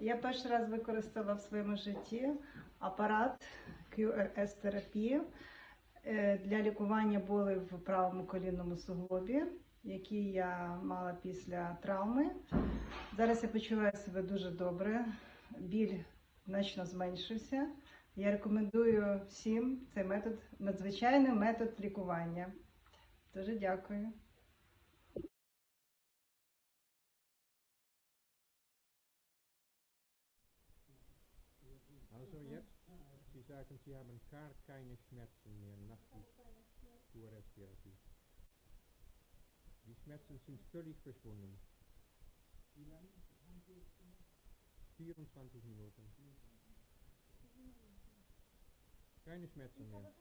Я перший раз використала в своєму житті апарат QRS-терапії е, для лікування болі в правому колінному суглобі, який я мала після травми. Зараз я почуваю себе дуже добре. Біль значно зменшився. Я рекомендую всім цей метод, надзвичайний метод лікування. Дуже дякую. Also jetzt, Sie sagen, Sie haben gar keine Schmerzen mehr nach der QRS-Therapie. Die Schmerzen sind völlig verschwunden. Wie lange? 24 Minuten. Keine Schmerzen mehr.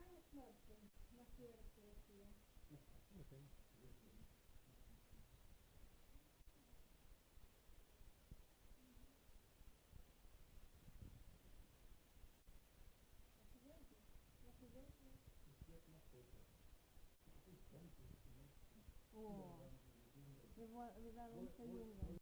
the, one, the